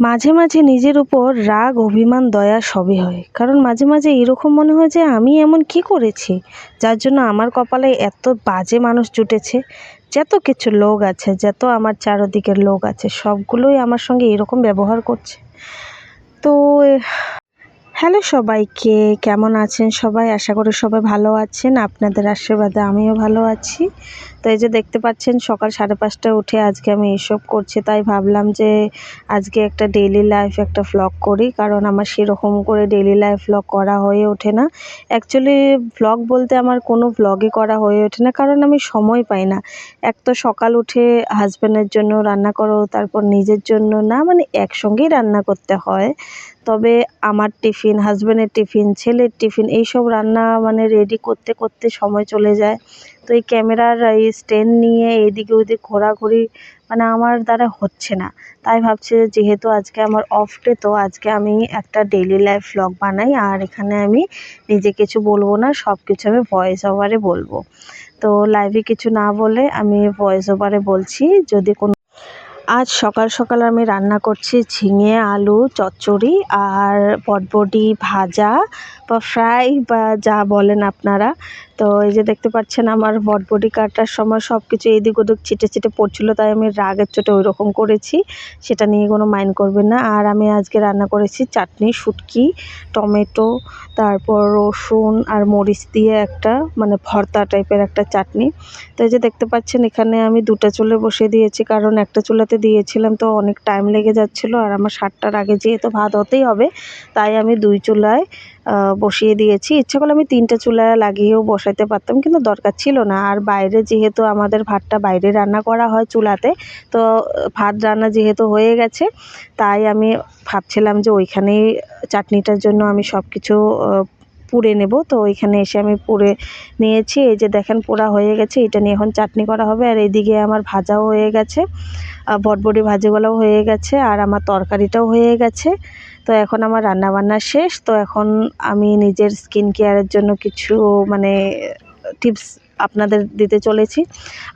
মাঝে মাঝে নিজের উপর রাগ, অভিমান, দয়া সবই হয়। কারণ মাঝে মাঝে এরকম মনে হয় যে, আমি এমন কী করেছি যার জন্য আমার কপালে এত বাজে মানুষ জুটেছে, যত কিছু লোক আছে, যত আমার চারদিকের লোক আছে, সবগুলোই আমার সঙ্গে এরকম ব্যবহার করছে। তো, হ্যালো সবাইকে, কেমন আছেন সবাই? আশা করি সবাই ভালো আছেন। আপনাদের আশীর্বাদে আমিও ভালো আছি। তো এই যে দেখতে পাচ্ছেন, সকাল সাড়ে পাঁচটায় উঠে আজকে আমি এসব করছি। তাই ভাবলাম যে আজকে একটা ডেইলি লাইফ একটা ভ্লগ করি, কারণ আমার সেরকম করে ডেইলি লাইফ ভ্লগ করা হয়ে ওঠে না। অ্যাকচুয়ালি ভ্লগ বলতে আমার কোনো ভ্লগই করা হয়ে ওঠে না, কারণ আমি সময় পাই না। এক তো সকাল উঠে হাজব্যান্ডের জন্য রান্না করো, তারপর নিজের জন্য না মানে একসঙ্গেই রান্না করতে হয়। তবে আমার টিফিন হাজব্যান্ডের টিফিন, ছেলের টিফিন, এইসব রান্না মানে রেডি করতে করতে সময় চলে যায়। তো এই ক্যামেরার, এই স্ট্যান্ড নিয়ে এদিকে ওদিক ঘোরাঘুরি মানে আমার দ্বারা হচ্ছে না। তাই ভাবছি যেহেতু আজকে আমার অফ ডে তো আজকে আমি একটা ডেইলি লাইফ ভ্লগ বানাই আর এখানে আমি নিজে কিছু বলব না সব কিছু আমি ভয়েস ওভারে বলব। তো লাইভে কিছু না বলে আমি ভয়েস ওভারে বলছি, যদি কোনো আজ সকাল সকাল আমি রান্না করছি ঝিঙে, আলু, চচ্চড়ি আর পটবটি ভাজা বা ফ্রাই বা যা বলেন আপনারা। তো এই যে দেখতে পাচ্ছেন আমার বটবটি কাটার সময় সব কিছু এদিক ওদিক ছিটে ছিটে পড়ছিলো, তাই আমি রাগের চোটে ওই রকম করেছি। সেটা নিয়ে কোনো মাইন্ড করবেন না। আর আমি আজকে রান্না করেছি চাটনি, শুটকি, টমেটো, তারপর রসুন আর মরিচ দিয়ে একটা মানে ভর্তা টাইপের একটা চাটনি। তো এই যে দেখতে পাচ্ছেন এখানে আমি দুটা চুলে বসিয়ে দিয়েছি, কারণ একটা চুলাতে দিয়েছিলাম তো অনেক টাইম লেগে যাচ্ছিল, আর আমার সাতটার আগে যেহেতু ভাত হতেই হবে, তাই আমি দুই চুলায় বসিয়ে দিয়েছি। ইচ্ছা করলে আমি তিনটে চুলা লাগিয়েও বসাতে পারতাম, কিন্তু দরকার ছিল না। আর বাইরে যেহেতু আমাদের ভাতটা বাইরে রান্না করা হয় চুলাতে, তো ভাত রান্না যেহেতু হয়ে গেছে, তাই আমি ভাবছিলাম যে ওইখানেই চাটনিটার জন্য আমি সব কিছু পুড়ে নেব। তো ওইখানে এসে আমি পুড়ে নিয়েছি। এই যে দেখেন পোড়া হয়ে গেছে, এটা নিয়ে এখন চাটনি করা হবে। আর এইদিকে আমার ভাজাও হয়ে গেছে বটবটি ভাজিগুলোও হয়ে গেছে, আর আমার তরকারিটাও হয়ে গেছে। তো এখন আমার রান্নাবান্না শেষ। তো এখন আমি নিজের স্কিন কেয়ারের জন্য কিছু মানে টিপস আপনাদের দিতে চলেছি।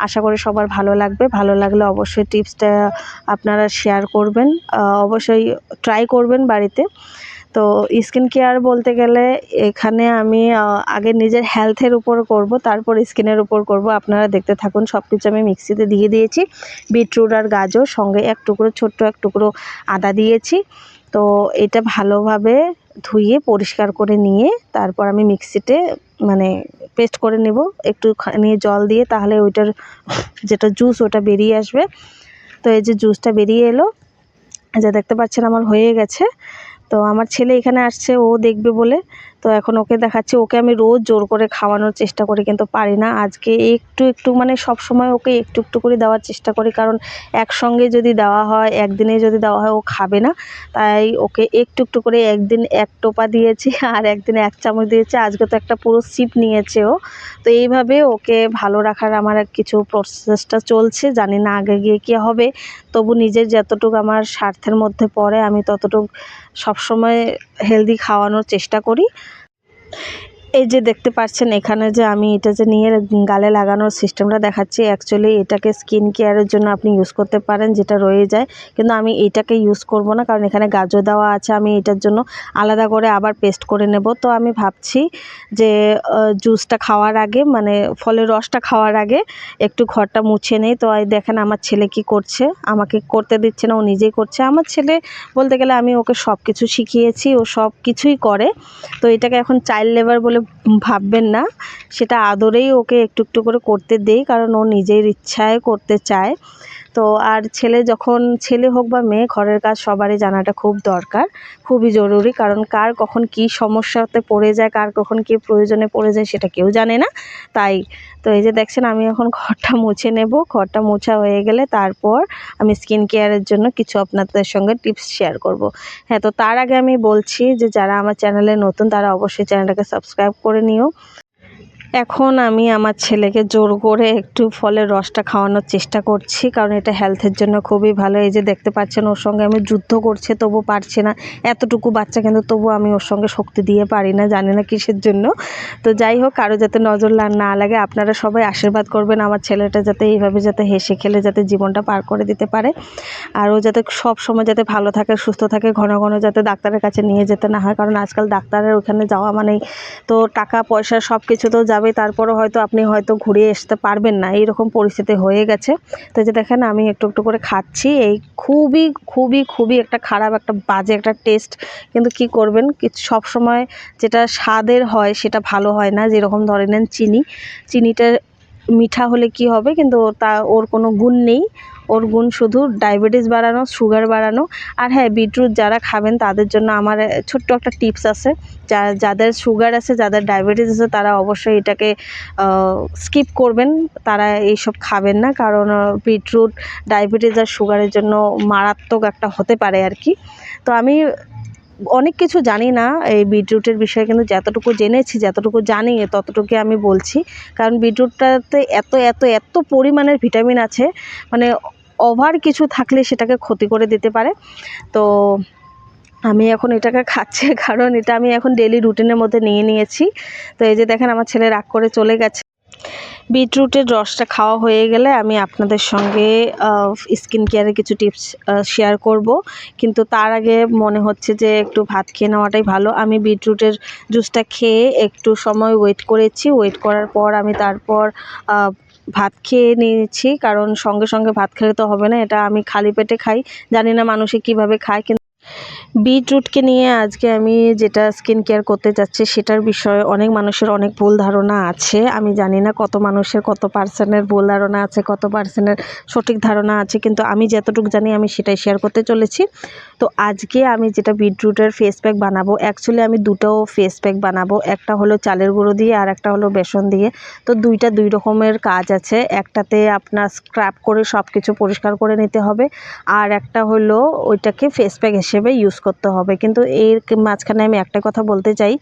আশা করি সবার ভালো লাগবে। ভালো লাগলে অবশ্যই টিপসটা আপনারা শেয়ার করবেন অবশ্যই ট্রাই করবেন বাড়িতে। তো স্কিন কেয়ার বলতে গেলে এখানে আমি আগে নিজের হেলথের উপর করব, তারপর স্কিনের উপর করব। আপনারা দেখতে থাকুন সব কিছু আমি মিক্সিতে দিয়ে দিয়েছি। বিটরুট আর গাজর সঙ্গে এক টুকরো, ছোট্ট এক টুকরো আদা দিয়েছি। তো এটা ভালোভাবে ধুয়ে পরিষ্কার করে নিয়ে তারপর আমি মিক্সিতে মানে পেস্ট করে নেব। একটু নিয়ে জল দিয়ে তাহলে ওইটার যেটা জুস ওটা বেরিয়ে আসবে। তো এই যে জুসটা বেরিয়ে এলো যা দেখতে পাচ্ছেন আমার হয়ে গেছে। তো আমার ছেলে এখানে আসছে, ও দেখবে বলে। তো এখন ওকে দেখাচ্ছি, ওকে আমি রোজ জোর করে খাওয়ানোর চেষ্টা করি, কিন্তু পারি না। আজকে একটু একটু মানে সব সময় ওকে একটু একটু করে দেওয়ার চেষ্টা করি, কারণ একসঙ্গে যদি দেওয়া হয়, একদিনে যদি দেওয়া হয়, ও খাবে না। তাই ওকে একটু একটু করে একদিন এক টোপা দিয়েছি, আর একদিন এক চামচ দিয়েছি। আজকে তো একটা পুরো সিপ নিয়েছে ও। তো এইভাবে ওকে ভালো রাখার আমার কিছু প্রসেসটা চলছে। জানি না আগে গিয়ে কী হবে। তবু নিজের যতটুকু আমার স্বার্থের মধ্যে পড়ে, আমি ততটুকু সবসময় হেলদি খাওয়ানোর চেষ্টা করি। এই যে দেখতে পাচ্ছেন এখানে যে আমি এটা যে নিয়ে গালে লাগানোর সিস্টেমটা দেখাচ্ছি অ্যাকচুয়ালি এটাকে স্কিন কেয়ারের জন্য আপনি ইউজ করতে পারেন, যেটা রয়ে যায়। কিন্তু আমি এটাকে ইউজ করব না, কারণ এখানে গাজর দেওয়া আছে, আমি এটার জন্য আলাদা করে আবার পেস্ট করে নেব। তো আমি ভাবছি যে জুসটা খাওয়ার আগে মানে ফলের রসটা খাওয়ার আগে একটু ঘরটা মুছে নেই। তো দেখেন আমার ছেলে কি করছে, আমাকে করতে দিচ্ছে না, ও নিজেই করছে। আমার ছেলে বলতে গেলে আমি ওকে সব কিছু শিখিয়েছি, ও সব কিছুই করে। তো এটাকে এখন চাইল্ড লেবার বলে ভাববেন না। সেটা আদরেই ওকে একটু একটু করে করতে দেই, কারণ ও নিজের ইচ্ছায় করতে চায়। তো আর ছেলে যখন ছেলে হোক বা মেয়ে, ঘরের কাজ সবারই জানাটা খুব দরকার, খুবই জরুরি। কারণ কার কখন কি সমস্যাতে পড়ে যায়, কার কখন কী প্রয়োজনে পড়ে যায় সেটা কেউ জানে না। তাই, তো এই যে দেখছেন, আমি এখন ঘরটা মুছে নেব। ঘরটা মোছা হয়ে গেলে তারপর আমি স্কিন কেয়ারের জন্য কিছু আপনাদের সঙ্গে টিপস শেয়ার করব। হ্যাঁ তো তার আগে আমি বলছি যে যারা আমার চ্যানেলে নতুন, তারা অবশ্যই চ্যানেলটাকে সাবস্ক্রাইব করে নিও। এখন আমি আমার ছেলেকে জোর করে একটু ফলের রসটা খাওয়ানোর চেষ্টা করছি, কারণ এটা হেলথের জন্য খুবই ভালো। এই যে দেখতে পাচ্ছেন, ওর সঙ্গে আমি যুদ্ধ করছে, তবু পারছি না। এতটুকু বাচ্চা কিন্তু তবু আমি ওর সঙ্গে শক্তি দিয়ে পারি না, জানি না কিসের জন্য। তো যাই হোক, কারও যাতে নজর না লাগে, আপনারা সবাই আশীর্বাদ করবেন আমার ছেলেটা যাতে এইভাবে যাতে হেসে খেলে, যাতে জীবনটা পার করে দিতে পারে। আর ও যাতে সব সময় যাতে ভালো থাকে, সুস্থ থাকে, ঘন ঘন যাতে ডাক্তারের কাছে নিয়ে যেতে না হয়, কারণ আজকাল ডাক্তারের ওখানে যাওয়া মানেই তো টাকা, পয়সা সব কিছু তো যাবে। তারপরও হয়তো আপনি হয়তো ঘুরে আসতে পারবেন না। এইরকম পরিস্থিতি হয়ে গেছে। তো যে দেখেন, আমি একটু একটু করে খাচ্ছি। এই খুবই খুবই খুবই একটা খারাপ, একটা বাজে একটা টেস্ট কিন্তু কি করবেন? সব সময় যেটা স্বাদের হয়, সেটা ভালো হয় না। যেরকম ধরে নেন চিনি। চিনিটা মিঠা হলে কি হবে? কিন্তু তা ওর কোনো গুণ নেই। ওর গুণ শুধু ডায়াবেটিস বাড়ানো, সুগার বাড়ানো। আর হ্যাঁ বিটরুট যারা খাবেন, তাদের জন্য আমার ছোট্ট একটা টিপস আছে। যা, যাদের সুগার আছে, যাদের ডায়াবেটিস আছে, তারা অবশ্যই এটাকে স্কিপ করবেন। তারা এইসব খাবেন না। কারণ বিটরুট, ডায়াবেটিস আর সুগারের জন্য মারাত্মক একটা হতে পারে আর কি। তো আমি অনেক কিছু জানি না এই বিটরুটের বিষয়ে, কিন্তু যতটুকু জেনেছি, যতটুকু জানি ততটুকু আমি বলছি। কারণ বিটরুটটাতে এত এত এত পরিমাণের ভিটামিন আছে। মানে ওভার কিছু থাকলে সেটাকে ক্ষতি করে দিতে পারে। তো আমি এখন এটাকে খাচ্ছি, কারণ এটা আমি এখন ডেলি রুটিনের মধ্যে নিয়ে নিয়েছি। তো এই যে দেখেন, আমার ছেলে রাগ করে চলে গেছে। বিটরুটের রসটা খাওয়া হয়ে গেলে আমি আপনাদের সঙ্গে স্কিন কেয়ারের কিছু টিপস শেয়ার করব। কিন্তু তার আগে মনে হচ্ছে যে একটু ভাত খেয়ে নেওয়াটাই ভালো। আমি বিটরুটের জুসটা খেয়ে একটু সময় ওয়েট করেছি। ওয়েট করার পর আমি তারপর ভাত খেয়ে নিয়েছি, কারণ সঙ্গে সঙ্গে ভাত খেলে তো হবে না, এটা আমি খালি পেটে খাই, জানি না মানুষে কীভাবে খায়, কিন্তু বিটরুটকে নিয়ে আজকে আমি যেটা স্কিন কেয়ার করতে যাচ্ছি, সেটার বিষয়ে অনেক মানুষের অনেক ভুল ধারণা আছে। আমি জানি না কত মানুষের, কত পার্সেন্টের ভুল ধারণা আছে, কত পার্সেন্টের সঠিক ধারণা আছে, কিন্তু আমি যতটুকু জানি আমি সেটাই শেয়ার করতে চলেছি। তো আজকে আমি যেটা বিটরুটের ফেস প্যাক বানাবো অ্যাকচুয়ালি আমি দুটো ফেস প্যাক বানাবো, একটা হলো চালের গুঁড়ো দিয়ে আর একটা হলো বেসন দিয়ে। তো দুইটা দুই রকমের কাজ আছে, একটাতে আপনার স্ক্রাব করে সব কিছু পরিষ্কার করে নিতে হবে, আর একটা হলো ওইটাকে ফেস প্যাক হিসেবে ইউজ করতে হবে। কিন্তু এর মাঝখানে আমি একটা কথা বলতে চাই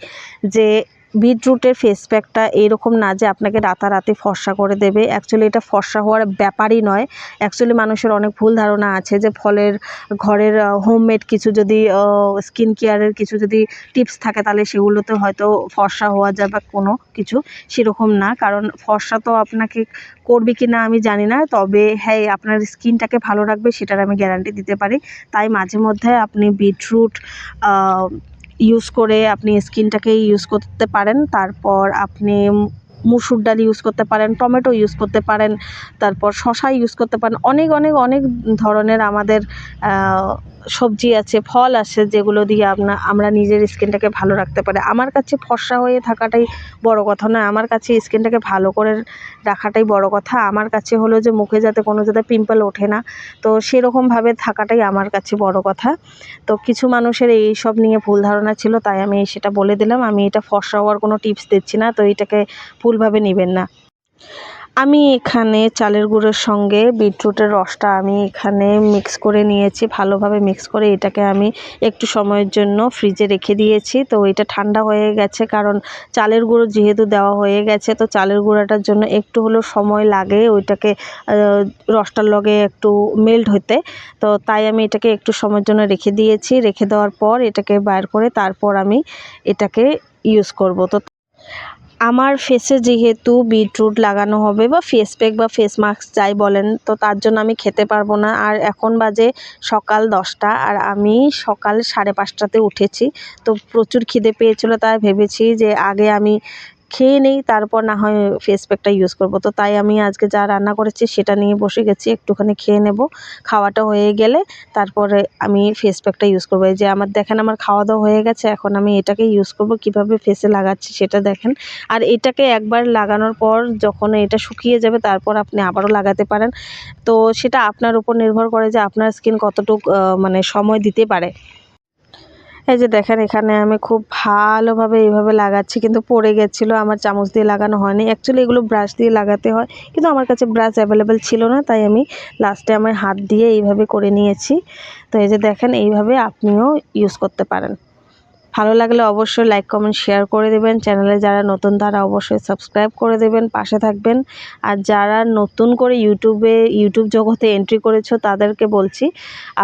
যে বিটরুটের ফেস প্যাকটা এরকম না যে আপনাকে রাতারাতি ফর্সা করে দেবে। অ্যাকচুয়ালি এটা ফর্সা হওয়ার ব্যাপারই নয়। অ্যাকচুয়ালি মানুষের অনেক ভুল ধারণা আছে যে ফলের ঘরের হোমমেড কিছু যদি স্কিন কেয়ারের কিছু যদি টিপস থাকে তাহলে সেগুলোতে হয়তো ফর্সা হওয়া যাবে কোনো কিছু সেরকম না। কারণ ফর্সা তো আপনাকে করবে কি না আমি জানি না। তবে হ্যাঁ আপনার স্কিনটাকে ভালো রাখবে সেটার আমি গ্যারান্টি দিতে পারি। তাই মাঝে মধ্যে আপনি বিটরুট ইউজ করে আপনি স্কিনটাকে ইউজ করতে পারেন। তারপর আপনি মুসুর ডাল ইউজ করতে পারেন, টমেটো ইউজ করতে পারেন, তারপর শশা ইউজ করতে পারেন। অনেক অনেক অনেক ধরনের আমাদের সবজি আছে, ফল আছে যেগুলো দিয়ে আপনা, আমরা নিজের স্কিনটাকে ভালো রাখতে পারি। আমার কাছে ফর্সা হয়ে থাকাটাই বড় কথা না আমার কাছে স্কিনটাকে ভালো করে রাখাটাই বড় কথা। আমার কাছে হলো যে মুখে যাতে কোনো যাতে পিম্পল ওঠে না, তো সেরকমভাবে থাকাটাই আমার কাছে বড় কথা। তো কিছু মানুষের এই সব নিয়ে ভুল ধারণা ছিল, তাই আমি সেটা বলে দিলাম। আমি এটা ফর্সা হওয়ার কোনো টিপস দিচ্ছি না, তো এটাকে ভুলভাবে নেবেন না। আমি এখানে চালের গুঁড়োর সঙ্গে বিটরুটের রসটা আমি এখানে মিক্স করে নিয়েছি, ভালোভাবে মিক্স করে এটাকে আমি একটু সময়ের জন্য ফ্রিজে রেখে দিয়েছি। তো এটা ঠান্ডা হয়ে গেছে, কারণ চালের গুঁড়ো যেহেতু দেওয়া হয়ে গেছে, তো চালের গুঁড়োটার জন্য একটু হলেও সময় লাগে ওইটাকে রসটার লগে একটু মেল্ট হতে। তো তাই আমি এটাকে একটু সময়ের জন্য রেখে দিয়েছি। রেখে দেওয়ার পর এটাকে বাইর করে তারপর আমি এটাকে ইউজ করব। তো আমার ফেসে যেহেতু বিটরুট লাগানো হবে বা ফেস প্যাক বা ফেস মাস্ক যাই বলেন, তো তার জন্য আমি খেতে পারব না। আর এখন বাজে সকাল দশটা আর আমি সকাল সাড়ে পাঁচটাতে উঠেছি। তো প্রচুর খিদে পেয়েছিলো, তাই ভেবেছি যে আগে আমি খেয়ে নেই, তারপর না হয় ফেস প্যাকটা ইউজ করব। তো তাই আমি আজকে যা রান্না করেছি সেটা নিয়ে বসে গেছি, একটুখানি খেয়ে নেব। খাওয়াটা হয়ে গেলে তারপরে আমি ফেস প্যাকটা ইউজ করব। এই যে আমার দেখেন আমার খাওয়া দাওয়া হয়ে গেছে, এখন আমি এটাকে ইউজ করব, কীভাবে ফেসে লাগাচ্ছি সেটা দেখেন। আর এটাকে একবার লাগানোর পর যখন এটা শুকিয়ে যাবে, তারপর আপনি আবারও লাগাতে পারেন। তো সেটা আপনার উপর নির্ভর করে যে আপনার স্কিন কতটুকু মানে সময় দিতে পারে। এই যে দেখেন, এখানে আমি খুব ভালোভাবে এইভাবে লাগাচ্ছি, কিন্তু পড়ে গেছিল, আমার চামচ দিয়ে লাগানো হয়নি। অ্যাকচুয়ালি এগুলো ব্রাশ দিয়ে লাগাতে হয়, কিন্তু আমার কাছে ব্রাশ অ্যাভেলেবেল ছিল না, তাই আমি লাস্টে আমার হাত দিয়ে এইভাবে করে নিয়েছি। তো এই যে দেখেন, এইভাবে আপনিও ইউজ করতে পারেন। ভালো লাগলে অবশ্যই লাইক কমেন্ট শেয়ার করে দেবেন। চ্যানেলে যারা নতুন, তারা অবশ্যই সাবস্ক্রাইব করে দেবেন, পাশে থাকবেন। আর যারা নতুন করে ইউটিউবে ইউটিউব জগতে এন্ট্রি করেছ, তাদেরকে বলছি,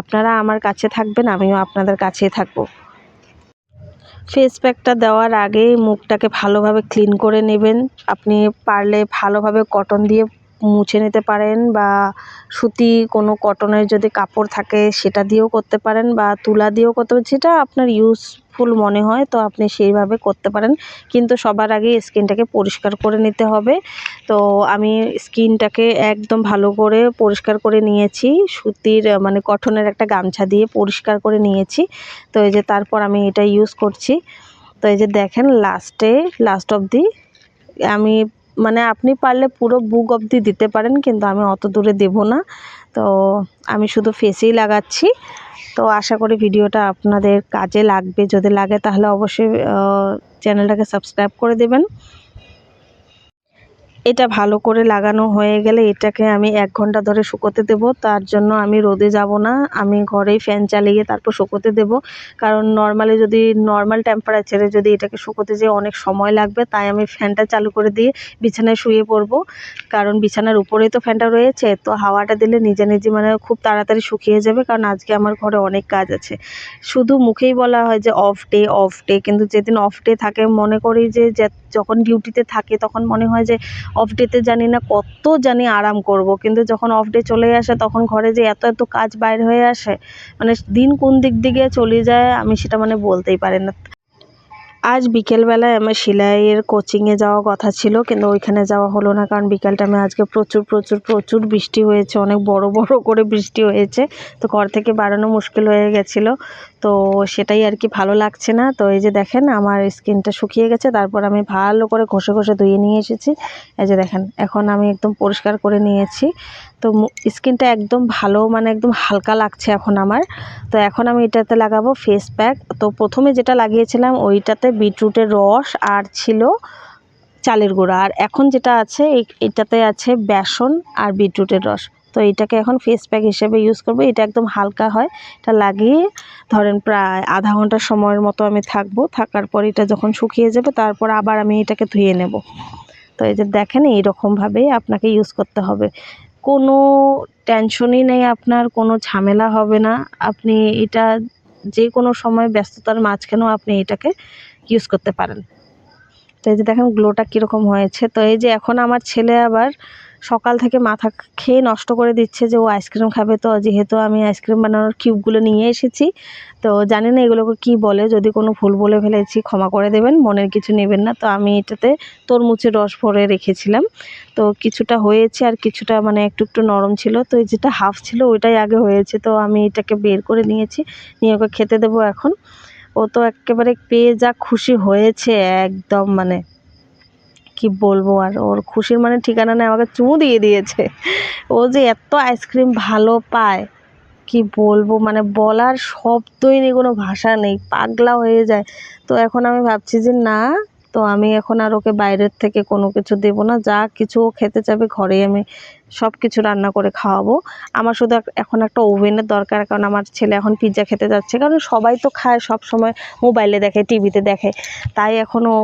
আপনারা আমার কাছে থাকবেন, আমিও আপনাদের কাছেই থাকব। ফেস প্যাকটা দেওয়ার আগে মুখটাকে ভালোভাবে ক্লিন করে নেবেন। আপনি পারলে ভালোভাবে কটন দিয়ে মুছে নিতে পারেন বা সুতি কোনো কটনের যদি কাপড় থাকে সেটা দিয়েও করতে পারেন বা তুলা দিয়েও করতে পারেন, যেটা আপনার ইউজফুল মনে হয় তো আপনি সেইভাবে করতে পারেন। কিন্তু সবার আগে স্কিনটাকে পরিষ্কার করে নিতে হবে। তো আমি স্কিনটাকে একদম ভালো করে পরিষ্কার করে নিয়েছি। সুতির মানে কটনের একটা গামছা দিয়ে পরিষ্কার করে নিয়েছি। তো এই যে তারপর আমি এটা ইউজ করছি। তো এই যে দেখেন লাস্টে লাস্ট অবধি আমি মানে আপনি পারলে পুরো বুক অবধি দিতে পারেন, কিন্তু আমি অত দূরে দেব না। তো আমি শুধু ফেসেই লাগাচ্ছি। তো আশা করি ভিডিওটা আপনাদের কাজে লাগবে। যদি লাগে তাহলে অবশ্যই চ্যানেলটাকে সাবস্ক্রাইব করে দেবেন। এটা ভালো করে লাগানো হয়ে গেলে এটাকে আমি এক ঘণ্টা ধরে শুকোতে দেব। তার জন্য আমি রোদে যাব না। আমি ঘরেই ফ্যান চালিয়ে তারপর শুকোতে দেব। কারণ নর্মালি যদি নর্মাল টেম্পারেচারে যদি এটাকে শুকোতে যেয়ে অনেক সময় লাগবে, তাই আমি ফ্যানটা চালু করে দিয়ে বিছানায় শুয়ে পড়ব। কারণ বিছানার উপরেই তো ফ্যানটা রয়েছে, তো হাওয়াটা দিলে নিজে নিজে মানে খুব তাড়াতাড়ি শুকিয়ে যাবে। কারণ আজকে আমার ঘরে অনেক কাজ আছে। শুধু মুখেই বলা হয় যে অফ ডে অফ ডে কিন্তু যেদিন অফ ডে থাকে, মনে করি যে যখন ডিউটিতে থাকে তখন মনে হয় যে অফ ডেতে জানি না কত জানি আরাম করব। কিন্তু যখন অফ ডে চলে আসে তখন ঘরে যে এত এত কাজ বাইর হয়ে আসে মানে দিন কোন দিক দিকে চলে যায় আমি সেটা মানে বলতেই পারি না। আজ বিকেলবেলায় আমার সেলাইয়ের কোচিংয়ে যাওয়া কথা ছিল, কিন্তু ওইখানে যাওয়া হলো না কারণ বিকেল টাইমে আজকে প্রচুর প্রচুর প্রচুর বৃষ্টি হয়েছে, অনেক বড় বড় করে বৃষ্টি হয়েছে। তো ঘর থেকে বাড়ানো মুশকিল হয়ে গেছিল। তো সেটাই আর কি ভালো লাগছে না। তো এই যে দেখেন, আমার স্কিনটা শুকিয়ে গেছে, তারপর আমি ভালো করে ঘষে ঘষে ধুয়ে নিয়ে এসেছি। এই যে দেখেন, এখন আমি একদম পরিষ্কার করে নিয়েছি। তো স্কিনটা একদম ভালো মানে একদম হালকা লাগছে এখন আমার। তো এখন আমি এটাতে লাগাবো ফেস প্যাক তো প্রথমে যেটা লাগিয়েছিলাম, ওইটাতে বিটরুটের রস আর ছিল চালের গুঁড়া। আর এখন যেটা আছে এটাতে আছে বেসন আর বিটরুটের রস। তো এটাকে এখন ফেস প্যাক হিসেবে ইউজ করব। এটা একদম হালকা হয়। এটা লাগিয়ে ধরেন প্রায় আধা ঘণ্টা সময়ের মতো আমি থাকব। থাকার পর এটা যখন শুকিয়ে যাবে, তারপর আবার আমি এটাকে ধুয়ে নেব। তো এই যে দেখেন এইরকমভাবেই আপনাকে ইউজ করতে হবে। কোনো টেনশনই নেই আপনার, কোনো ঝামেলা হবে না। আপনি এটা যে কোনো সময় ব্যস্ততার মাঝখানেও আপনি এটাকে ইউজ করতে পারেন। তো এই যে দেখেন গ্লোটা কীরকম হয়েছে। তো এই যে এখন আমার ছেলে আবার সকাল থেকে মাথা খেয়ে নষ্ট করে দিচ্ছে যে ও আইসক্রিম খাবে তো, যেহেতু আমি আইসক্রিম বানানোর কিউবগুলো নিয়ে এসেছি। তো জানি না এগুলোকে কী বলে, যদি কোনো ভুল বলে ফেলেছি ক্ষমা করে দেবেন, মনের কিছু নেবেন না। তো আমি এটাতে তরমুজের রস ভরে রেখেছিলাম। তো কিছুটা হয়েছে আর কিছুটা মানে একটু একটু নরম ছিল। তো এই যেটা হাফ ছিল ওইটাই আগে হয়েছে। তো আমি এটাকে বের করে নিয়েছি, নিয়ে ওকে খেতে দেবো এখন। ও তো একেবারে পেয়ে যা খুশি হয়েছে একদম মানে। কি বলব আর ওর খুশির মানে ঠিকানা নেই, আমাকে চুমু দিয়ে দিয়েছে। ও যে এত আইসক্রিম ভালো পায়, কি বলব? মানে বলার শব্দই নেই, কোনো ভাষা নেই, পাগলা হয়ে যায়। তো এখন আমি ভাবছি যে না তো আমি এখন আর ওকে বাইরের থেকে কোনো কিছু দেবো না। যা কিছু খেতে চাবে ঘরেই আমি সব কিছু রান্না করে খাওয়াবো। আমার শুধু এখন একটা ওভেনের দরকার, কারণ আমার ছেলে এখন পিৎজা খেতে যাচ্ছে। কারণ সবাই তো খায় সব সময় মোবাইলে দেখে টিভিতে দেখে। তাই এখনও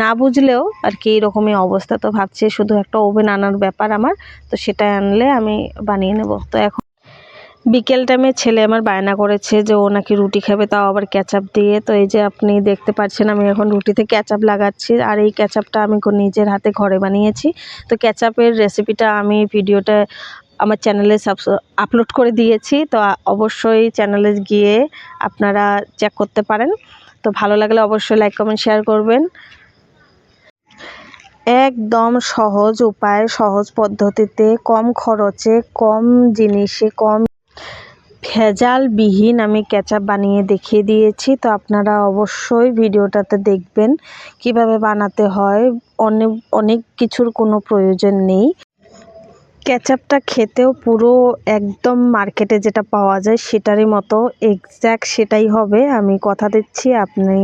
না বুঝলেও আর কি এরকমই অবস্থা। তো ভাবছি শুধু একটা ওভেন আনার ব্যাপার আমার। তো সেটা আনলে আমি বানিয়ে নেব। তো এখন বিকেল টাইমে ছেলে আমার বায়না করেছে যে ও নাকি রুটি খাবে, তাও আবার ক্যাচাপ দিয়ে। তো এই যে আপনি দেখতে পাচ্ছেন আমি এখন রুটিতে ক্যাচাপ লাগাচ্ছি। আর এই ক্যাচাপটা আমি নিজের হাতে ঘরে বানিয়েছি। তো ক্যাচাপের রেসিপিটা আমি ভিডিওটা আমার চ্যানেলে সাবস আপলোড করে দিয়েছি। তো অবশ্যই চ্যানেলে গিয়ে আপনারা চেক করতে পারেন। তো ভালো লাগলে অবশ্যই লাইক কমেন্ট শেয়ার করবেন। একদম সহজ উপায়, সহজ পদ্ধতিতে, কম খরচে, কম জিনিসে, কম ভেজালবিহীন আমি কেচাপ বানিয়ে দেখিয়ে দিয়েছি, তো আপনারা অবশ্যই ভিডিওটাতে দেখবেন কীভাবে বানাতে হয়। অনেক অনেক কিছুর কোনো প্রয়োজন নেই। কেচাপটা খেতেও পুরো একদম মার্কেটে যেটা পাওয়া যায় সেটারই মতো এক্স্যাক্ট সেটাই হবে। আমি কথা দিচ্ছি, আপনি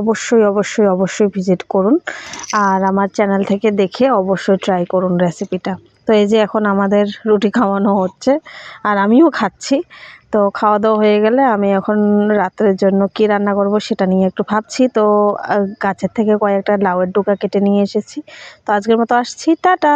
অবশ্যই অবশ্যই অবশ্যই ভিজিট করুন। আর আমার চ্যানেল থেকে দেখে অবশ্যই ট্রাই করুন রেসিপিটা তো এই যে এখন আমাদের রুটি খাওয়ানো হচ্ছে আর আমিও খাচ্ছি। তো খাওয়া দাওয়া হয়ে গেলে আমি এখন রাত্রের জন্য কি রান্না করব সেটা নিয়ে একটু ভাবছি। তো গাছের থেকে কয়েকটা লাউয়ের ডোকা কেটে নিয়ে এসেছি। তো আজকের মতো আসছি। টাটা!